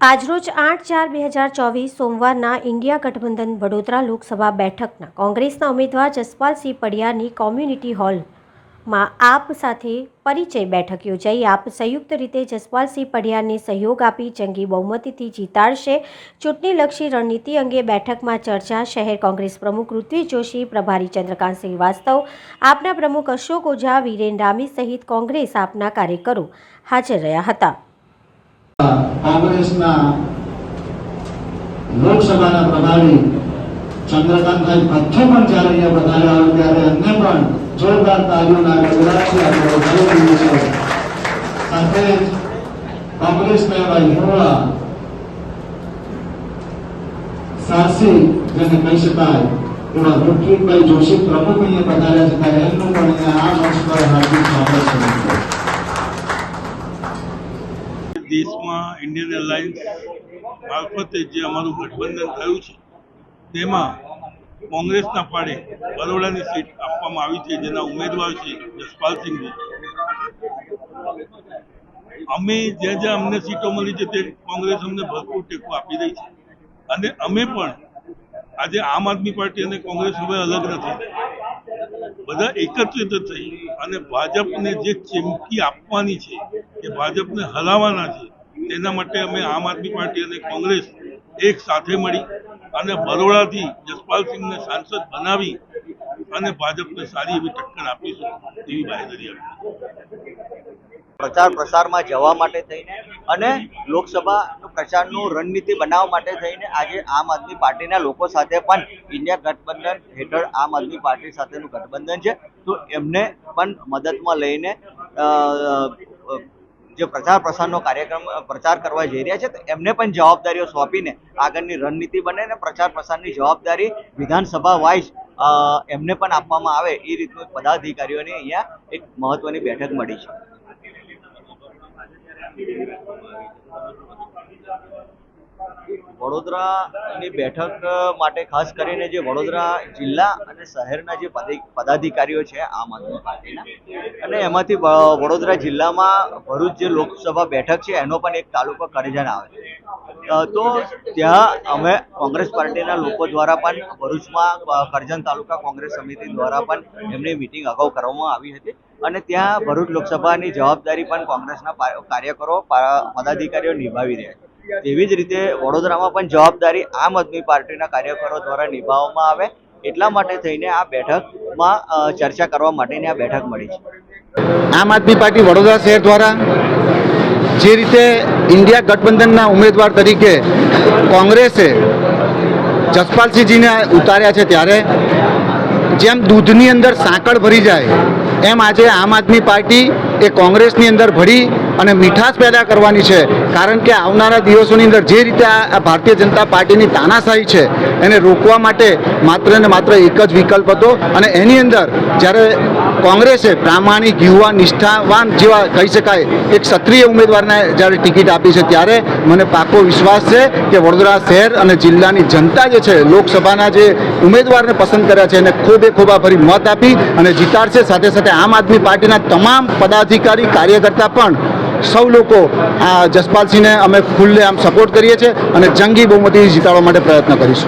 આજરોજ આઠ ચાર બે હજાર ચોવીસ સોમવારના ઇન્ડિયા ગઠબંધન વડોદરા લોકસભા બેઠકના કોંગ્રેસના ઉમેદવાર જસપાલસિંહ પડિયાની કોમ્યુનિટી હોલમાં આપ સાથે પરિચય બેઠક યોજાઈ. આપ સંયુક્ત રીતે જસપાલસિંહ પડિયાને સહયોગ આપી જંગી બહુમતીથી જીતાડશે. ચૂંટણીલક્ષી રણનીતિ અંગે બેઠકમાં ચર્ચા શહેર કોંગ્રેસ પ્રમુખ ઋત્વી જોશી, પ્રભારી ચંદ્રકાંત શ્રીવાસ્તવ, આપના પ્રમુખ અશોક ઓઝા, વીરેન રામી સહિત કોંગ્રેસ આપના કાર્યકરો હાજર રહ્યા હતા. કોંગ્રેસના લોકસભાના પ્રભારી ચંદ્રકાંતભાઈ ભથ્થો પણ જ્યારે અહીંયા હોય ત્યારે એમને પણ જોરદાર તાલીઓના ગજરાથી સાથે કોંગ્રેસના એવા હિરોળા સાહસી જેને કહી શકાય, એવા ઋત્વિકભાઈ જોશી પ્રમુખ અહીંયા પધાર્યા છે, ત્યારે એમનું પણ અહીંયા આ મંચ પર હાર્દિક સ્વાગત છે. દેશમાં ઇન્ડિયન એરલાઇન્સ મારફતે જે અમારું ગઠબંધન થયું છે, તેમાં કોંગ્રેસના પાડે બરોડાની સીટ આપવામાં આવી છે, જેના ઉમેદવાર છે જસપાલસિંહજી અમે જ્યાં જ્યાં અમને સીટો મળી છે, તે કોંગ્રેસ અમને ભરપૂર ટેકો આપી રહી છે. અને અમે પણ આજે આમ આદમી પાર્ટી અને કોંગ્રેસ હવે અલગ નથી. બધા એકત્રિત થઈ અને ભાજપને જે ચીમકી આપવાની છે કે ભાજપને હલાવવાના છે. તેના માટે અમે આમ આદમી પાર્ટી અને કોંગ્રેસ એક સાથે મળી અને બરોડાથી જસપાલસિંહને સાંસદ બનાવી અને ભાજપને સારી એવી ટક્કર આપીશું એવી બાહેધરી આપી. પ્રચાર પ્રસારમાં જવા માટે થઈને અને લોકસભા પ્રચારનું રણનીતિ બનાવવા માટે થઈને આજે આમ આદમી પાર્ટીના લોકો સાથે પણ ઇન્ડિયા ગઠબંધન હેઠળ આમ આદમી પાર્ટી સાથેનું ગઠબંધન છે. તો એમને પણ મદદમાં લઈને જે પ્રચાર પ્રસારનો કાર્યક્રમ પ્રચાર કરવા જઈ રહ્યા છે, તો એમને પણ જવાબદારીઓ સોંપીને આગળની રણનીતિ બને ને પ્રચાર પ્રસારની જવાબદારી વિધાનસભા વાઇઝ એમને પણ આપવામાં આવે એ રીતનું પદાધિકારીઓની અહીંયા એક મહત્વની બેઠક મળી છે. વડોદરાની બેઠક માટે ખાસ કરીને જે વડોદરા જિલ્લા અને શહેરના જે પદાધિકારીઓ છે આમ આદમી પાર્ટીના. અને એમાંથી વડોદરા જિલ્લામાં ભરૂચ જે લોકસભા બેઠક છે, એનો પણ એક તાલુકો કરજણ આવે છે. તો ત્યાં અમે કોંગ્રેસ પાર્ટીના લોકો દ્વારા પણ ભરૂચમાં કરજણ તાલુકા કોંગ્રેસ સમિતિ દ્વારા પણ એમની મિટિંગ અગાઉ કરવામાં આવી હતી. અને ત્યાં ભરૂચ લોકસભાની જવાબદારી પણ કોંગ્રેસના કાર્યકરો પદાધિકારીઓ નિભાવી રહ્યા છે. તેવી જ રીતે વડોદરામાં પણ જવાબદારી આમ આદમી પાર્ટીના કાર્યકરો દ્વારા નિભાવવામાં આવે એટલા માટે થઈને આ બેઠકમાં ચર્ચા કરવા માટેની આ બેઠક મળી છે. આમ આદમી પાર્ટી વડોદરા શહેર દ્વારા જે રીતે ઇન્ડિયા ગઠબંધનના ઉમેદવાર તરીકે કોંગ્રેસે જસપાલસિંહજીને ઉતાર્યા છે ત્યારે, જેમ દૂધની અંદર સાંકળ ભરી જાય, એમ આજે આમ આદમી પાર્ટી એ કોંગ્રેસની અંદર ભળી અને મીઠાશ પેદા કરવાની છે. કારણ કે આવનારા દિવસોની અંદર જે રીતે આ ભારતીય જનતા પાર્ટીની તાનાશાહી છે, એને રોકવા માટે માત્ર ને માત્ર એક જ વિકલ્પ હતો. અને એની અંદર જ્યારે કોંગ્રેસે પ્રામાણિક યુવા નિષ્ઠાવાન જેવા કહી શકાય, એક ક્ષત્રિય ઉમેદવારને જ્યારે ટિકિટ આપી છે, ત્યારે મને પાકો વિશ્વાસ છે કે વડોદરા શહેર અને જિલ્લાની જનતા જે છે, લોકસભાના જે ઉમેદવારને પસંદ કર્યા છે, એને ખોબે ખોબા ભરી મત આપી અને જીતાડશે. સાથે સાથે આમ આદમી પાર્ટીના તમામ પદાધિકારી, કાર્યકર્તા પણ સૌ લોકો આ જસપાલસિંહને અમે ખુલ્લે આમ સપોર્ટ કરીએ છીએ અને જંગી બહુમતી જીતાડવા માટે પ્રયત્ન કરીશું.